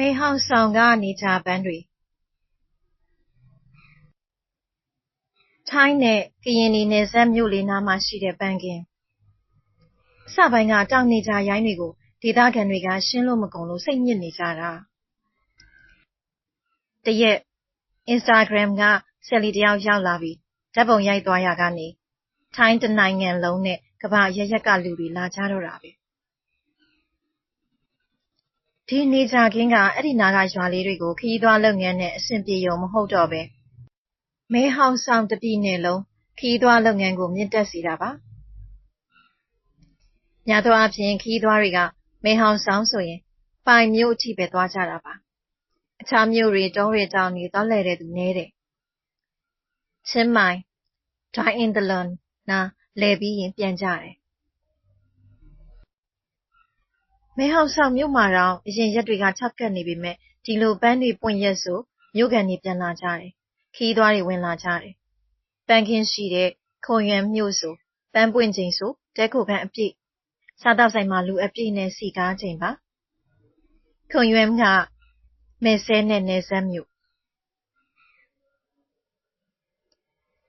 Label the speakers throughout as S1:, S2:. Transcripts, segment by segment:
S1: မဲဟောင်ဆောင်က နေဂျာပန်းတွေထိုင်းနဲ့ ကရင်နီနယ်စပ်မြို့လေးနားမှာရှိတဲ့ ပန်းခင်းအစပိုင်းက တောင်နေဂျာရိုင်းတွေကို ဒေသခံတွေက ရှင်းလို့မကုန်လို့ စိတ်ညစ်နေကြတာတရက် Instagram ကဆယ်လီတယောက်ရောက်လာပြီးဓာတ်ပုံရိုက်သွားရာကနေ ထိုင်းတနိုင်ငံလုံးနဲ့ကမ္ဘာအရပ်ရပ်ကလူတွေလာကြတော့တာပဲ ဒီနေဂျာခင်းကအဲ့ဒီနားကရွာလေးတွေကိုခရီးသွားလုပ်ငန်းနဲ့အဆင်ပြေရုံမဟုတ်တော့ပဲမဲဟောင်ဆောင်တပြည်နယ်လုံးခရီးသွားလုပ်ငန်းကိုမြင့်တက်စေတာပါများသောအားဖြင့်ခရီးသွားတွေကမဲဟောင်ဆောင်ဆိုရင်ပိုင်မြို့အထိပဲသွားကြတာပါအခြားမြို့တွေတောတွေတောင်တွေသွားလည်တဲ့သူနည်းတယ်ချင်းမိုင် Dine in the Lun နားလည်ပြီးရင်ပြန်ကြတယ် မဲဟောင်ဆောင်မြို့မှာတော့အရင်ရက်တွေက ခြောက်ကပ်နေပေမဲ့ဒီလို ပန်းတွေပွင့်ရက်ဆို မြို့ခံတွေ ပြန်လာကြတယ်ခီးသွားတွေ ဝင်လာကြတယ် ပန်းခင်းရှိတဲ့ ခုံရွမ်မြို့ဆို ပန်းပွင့်ချိန်ဆိုတဲခိုခန်းအပြည့် စားတော့ဆိုင်မှာ လူအပြည့်နဲ့စီကားချိန်ပါ ခုံရွမ်ကမဲဆဲနဲ့နေဆက်မြို့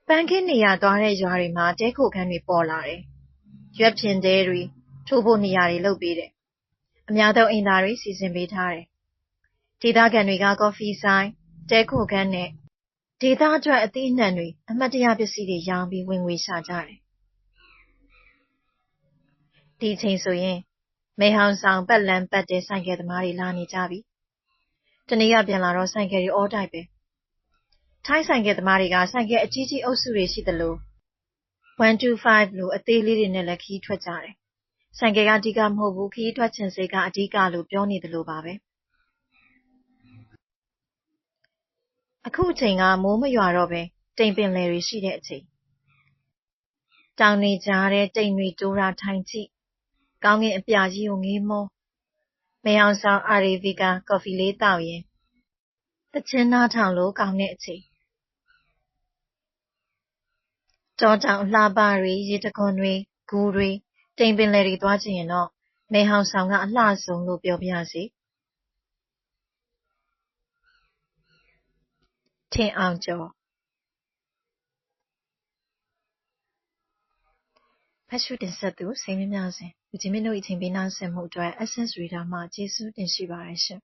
S1: ပန်းခင်းနေရသွားတဲ့ရွာတွေမှာတဲခိုခန်းတွေ ပေါ်လာတယ် ရွက်ဖြင်တဲတွေ ထိုးဖို့နေရာတွေ လုပ်ပေးတယ် အများသုံးအိမ်သာတွေစီစဉ်ပေးထားတယ်ဒေသခံတွေကကော်ဖီဆိုင်တဲခိုခန်းနဲ့ဒေသအတွက်အသီးအနှံတွေအမှတ်တရပစ္စည်းတွေရောင်းပြီးဝင်ငွေရှာကြတယ်ဒီချိန်ဆိုရင်မဲဟောင်ဆောင်ပတ်လန်းပတ်တဲ့ဆိုင်ကယ်သမားတွေလာနေကြပြီတနေ့ကပြန်လာတော့ဆိုင်ကယ်တွေအောတိုက်ပဲထိုင်းဆိုင်ကယ်သမားတွေကဆိုင်ကယ်အကြီးကြီးအုပ်စုတွေရှိသလို125လို့အသေးလေးတွေနဲ့လည်းခီးထွက်ကြတယ် ဆိုင်ကယ်ကအဓိကမဟုတ်ဘူးခီးထွက်ချင်စိတ်ကအဓိကလို့ပြောနေတယ်လို့ပါပဲအခုအချိန်ကမိုးမရွာတော့ပဲတိမ်ပင်လယ်တွေရှိတဲ့အချိန်တောင်နေကြားတဲ့တိမ်တွေတိုးတာထိုင်ကြည့်ကောင်းကင်အပြာကြီးကိုငေးမောမေအောင်ဆောင်အာရီဗီကာကော်ဖီလေးတောက်ရင်တချင်းနားထောင်လို့ကောင်းတဲ့အချိန်တောတောင်အလှပတွေရေတခွန်တွေဂူတွေ တိမ်ပင်လယ်တွေသွားကြည့်ရင်တော့မေဟောင်ဆောင်ကအလှဆုံးလို့ပြောပြရစီထင်အောင်ကျော်ဖတ်ရှုတင်ဆက်သူစိန်မြမြစဉ်လူချင်းမင်းတို့အချိန်ပေးနာဆင်မှုအတွက် Essence Reader မှကျေးဇူးတင်ရှိပါတယ်ရှင်